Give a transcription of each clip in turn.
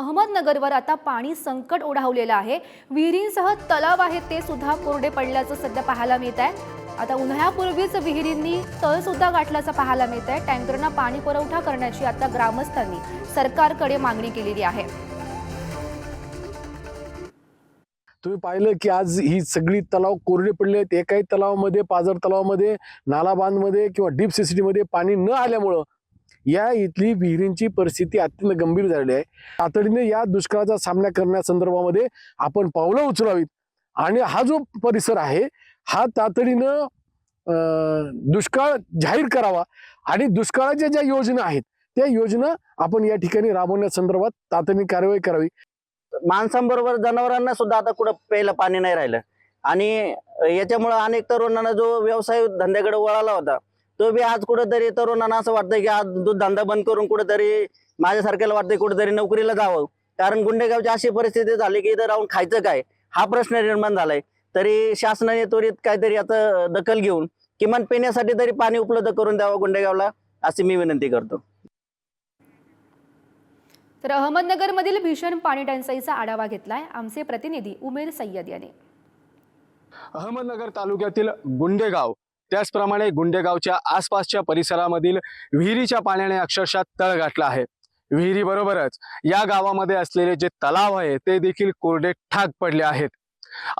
अहमदनगरवर आता पाणी संकट ओढावलेलं आहे. विहिरींसह तलाव आहेत ते सुद्धा कोरडे पडल्याचं सध्या पाहायला मिळत आहे. आता उन्हाळ्यापूर्वीच विहिरींनी तळ सुद्धा गाठल्याचं पाहायला मिळत आहे. टँकरना पाणी पुरवठा करण्याची आता ग्रामस्थांनी सरकारकडे मागणी केलेली आहे. तुम्ही पाहिलं की आज ही सगळी तलाव कोरडे पडले आहेत. एकाही तलावामध्ये पाझर तलावामध्ये नालाबांधमध्ये किंवा डीप सिसिटीमध्ये पाणी न आल्यामुळं या इथली विहिरींची परिस्थिती अत्यंत गंभीर झालेली आहे. तातडीने या दुष्काळाचा सामना करण्यासंदर्भामध्ये आपण पावलं उचलावीत. आणि हा जो परिसर आहे हा तातडीनं अं, दुष्काळ जाहीर करावा आणि दुष्काळाच्या ज्या योजना आहेत त्या योजना आपण या ठिकाणी राबवण्यासंदर्भात तातडीने कारवाई करावी. माणसांबरोबर जनावरांना सुद्धा आता कुठं प्यायला पाणी नाही राहिलं. आणि याच्यामुळे अनेक तरुणांना जो व्यवसाय धंद्याकडे वळाला होता तो बी आज कुठेतरी तरुणांना असं वाटतं की आज दूध धंदा बंद करून कुठेतरी माझ्यासारख्याला वाटतंय कुठेतरी नोकरीला जावं. कारण गुंडेगावची अशी परिस्थिती झाली की इथं राहून खायचं काय? हा प्रश्न निर्माण झालाय. तरी शासनाने त्वरित काहीतरी आता दखल घेऊन किमान पिण्यासाठी तरी पाणी उपलब्ध करून द्यावं गुंडेगावला अशी मी विनंती करतो. तर अहमदनगरमधील भीषण पाणी टंचाईचा आढावा घेतलाय आमचे प्रतिनिधी उमेर सय्यद यांनी. अहमदनगर तालुक्यातील गुंडेगाव त्याचप्रमाणे गुंडेगावच्या आसपासच्या परिसरामधील विहिरीच्या पाण्याने अक्षरशः तळ गाठला आहे. विहिरीबरोबरच या गावामध्ये असलेले जे तलाव आहे ते देखील कोरडे ठाक पडले आहेत.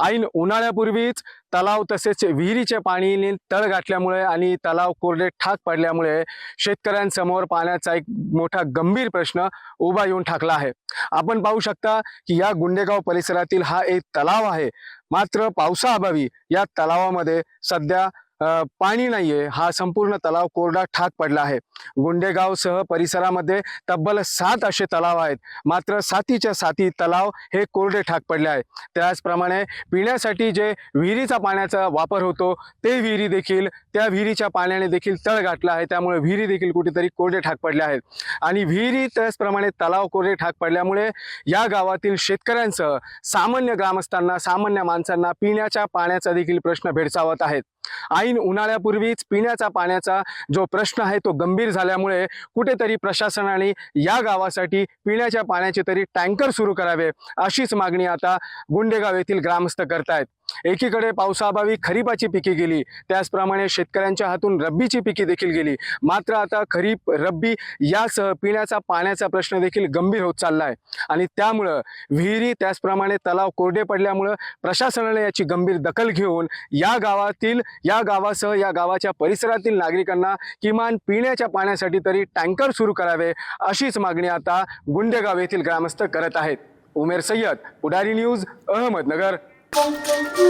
ऐन उन्हाळ्यापूर्वीच तलाव तसेच विहिरीचे पाणीने तळ गाठल्यामुळे आणि तलाव कोरडे ठाक पडल्यामुळे शेतकऱ्यांसमोर पाण्याचा एक मोठा गंभीर प्रश्न उभा येऊन ठाकला आहे. आपण पाहू शकता की या गुंडेगाव परिसरातील हा एक तलाव आहे. मात्र पावसाअभावी या तलावामध्ये सध्या पाणी नाहीये. हा संपूर्ण तलाव कोरडा ठाक पडला आहे. गुंडेगावसह परिसरामध्ये तब्बल सात असे तलाव आहेत. मात्र सातीच्या साती तलाव हे कोरडे ठाक पडले आहे त्याचप्रमाणे पिण्यासाठी जे विहिरीचा पाण्याचा वापर होतो ते विहिरी देखील त्या विहिरीच्या पाण्याने देखील तळ गाठला आहे. त्यामुळे विहिरी देखील कुठेतरी कोरडे ठाक पडले आहेत. आणि विहिरी त्याचप्रमाणे तलाव कोरडे ठाक पडल्यामुळे या गावातील शेतकऱ्यांसह सामान्य ग्रामस्थांना सामान्य माणसांना पिण्याच्या पाण्याचा देखील प्रश्न भेडसावत आहेत. ऐन उन्हाळ्यापूर्वीच पिण्याचा पाण्याचा जो प्रश्न आहे तो गंभीर झाल्यामुळे कुठेतरी प्रशासनाने या गावासाठी पिण्याच्या पाण्याचे तरी टँकर सुरू करावे अशीच मागणी आता गुंडेगाव येथील ग्रामस्थ करतायत. एकीकडे पावसाअभावी खरीपाची पिके गेली त्याचप्रमाणे शेतकऱ्यांच्या हातून रब्बीची पिके देखील गेली. मात्र आता खरीप रब्बी यासह पिण्याचा पाण्याचा प्रश्न देखील गंभीर होत चालला आहे आणि त्यामुळं विहिरी त्याचप्रमाणे तलाव कोरडे पडल्यामुळं प्रशासनाने याची गंभीर दखल घेऊन या गावातील या गावासह या गावाच्या परिसरातील नागरिकांना किमान पिण्याच्या पाण्यासाठी तरी टँकर सुरू करावे अशीच मागणी आता गुंडेगाव येथील ग्रामस्थ करत आहेत. Umer Sayyad Pudhari news Ahmednagar. Thank you.